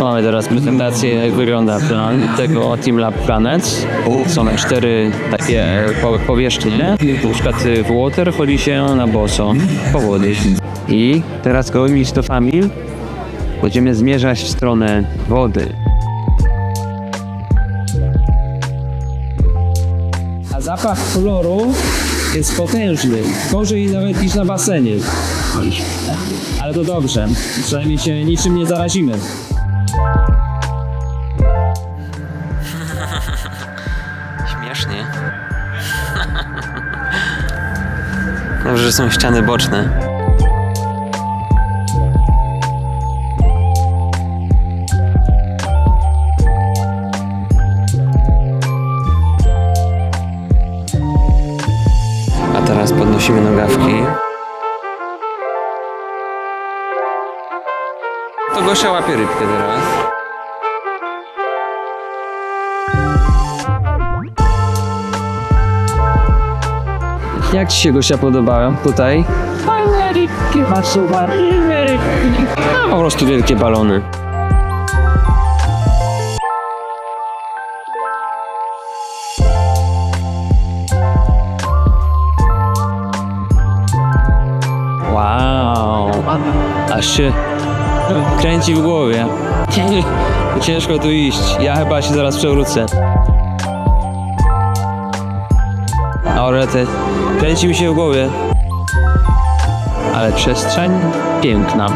Mamy teraz prezentację, jak wygląda plan tego Team Lab Planet. Są cztery takie po- powierzchnie. Na przykład w water chodzi się na boso, po wodzie. I teraz gołymi stopami będziemy zmierzać w stronę wody. A zapach chloru jest potężny. Gorzej nawet niż na basenie. Ale to dobrze. Przynajmniej się niczym nie zarazimy. Śmiesznie. Dobrze, że są ściany boczne. A teraz podnosimy nogawki. Gosia łapie rybkę teraz. Jak Ci się Gosia podobają tutaj? Fajne rybki, ma super rybki. No, po prostu wielkie balony. Wow, aż się kręci w głowie. Ciężko tu iść. Ja chyba się zaraz przewrócę. A orety, kręci mi się w głowie. Ale przestrzeń piękna.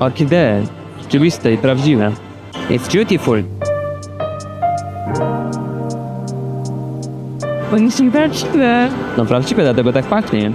Orchidee, rzeczywiste i prawdziwe. It's beautiful. Oni są prawdziwe. No prawdziwe, dlatego tak pachnie.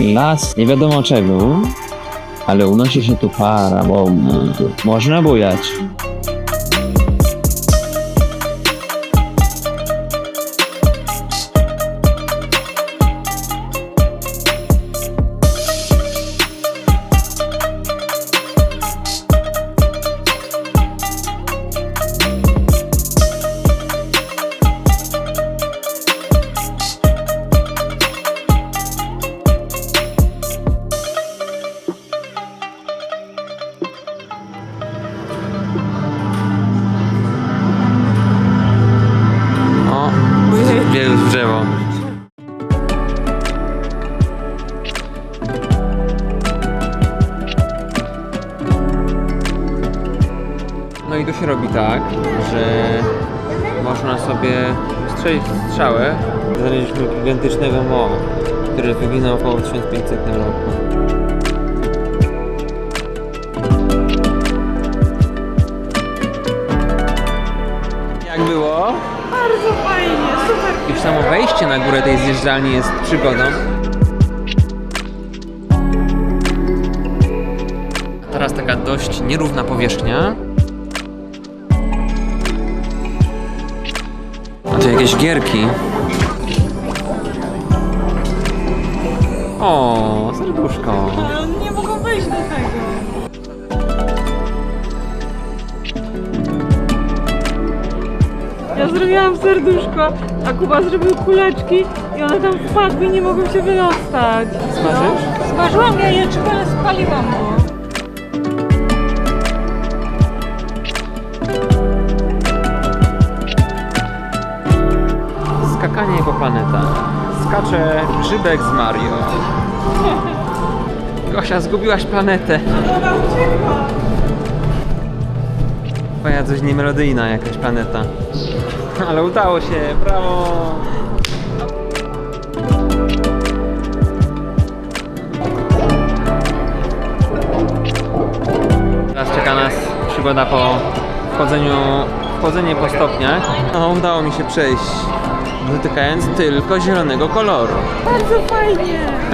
Las nie wiadomo czego, ale unosi się tu para, bo można bujać. No i to się robi tak, że można sobie strzelić strzałę. Znaleźliśmy gigantycznego moła, który wyginął około w 1500 roku. Jak było? Bardzo fajnie, super. Już samo wejście na górę tej zjeżdżalni jest przygodą. Teraz taka dość nierówna powierzchnia. Tu jakieś gierki. O, serduszko. Ale oni nie mogą wejść do tego. Ja zrobiłam serduszko, a Kuba zrobił kuleczki i one tam wpadły i nie mogą się wydostać. Smażysz? Smażyłam jajeczko, ale spaliłam go. Planetach. Skacze grzybek z Mario. Gosia, zgubiłaś planetę. Ona uciekła. Twoja coś niemelodyjna jakaś planeta. Ale udało się, brawo! Teraz czeka nas przygoda po wchodzeniu, wchodzenie po stopniach. No, udało mi się przejść, dotykając tylko zielonego koloru. Bardzo fajnie.